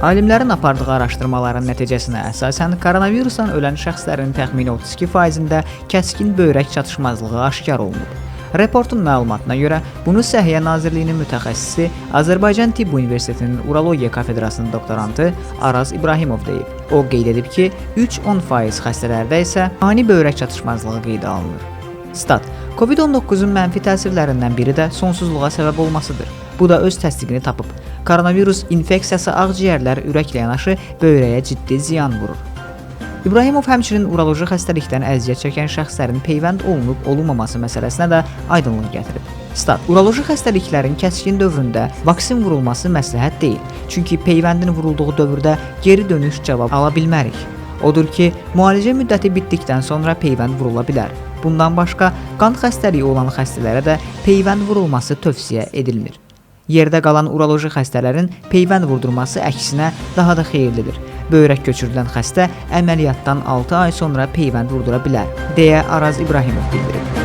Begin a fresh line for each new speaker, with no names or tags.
Alimlərin apardığı araşdırmaların nəticəsinə əsasən koronavirusdan ölən şəxslərin təxmini 32%-də kəskin böyrək çatışmazlığı aşkar olunub. Reportun məlumatına görə bunu Səhiyyə Nazirliyinin mütəxəssisi Azərbaycan Tibb Universitetinin Urologiya kafedrasının doktorantı Araz İbrahimov deyib. O qeyd edib ki, 3-10% xəstələrdə isə ani böyrək çatışmazlığı qeydə alınır. Stat. COVID-19-un mənfi təsirlərindən biri də sonsuzluğa səbəb olmasıdır. Bu da öz təsdiqini tapıb. Koronavirus infeksiyası ağciyərlər, ürəklə yanaşı böyrəyə ciddi ziyan vurur. İbrahimov həmçinin uroloji xəstəlikdən əziyyət çəkən şəxslərin peyvənd olunub olunmaması məsələsinə də aydınlıq gətirib. Stat. Uroloji xəstəliklərin kəskin dövründə vaksin vurulması məsləhət deyil. Çünki peyvəndin vurulduğu dövrdə geri dönüş cavab ala bilmərik. Odur ki, müalicə müddəti bitdikdən sonra peyvənd vurula bilər. Bundan başqa, qan xəstəliyi olan xəstələrə də peyvənd vurulması tövsiyə edilmir. Yerdə qalan uroloji xəstələrin peyvənd vurdurması əksinə daha da xeyirlidir. Böyrək köçürülən xəstə əməliyyatdan 6 ay sonra peyvənd vurdura bilər, deyə Araz İbrahimov bildirib.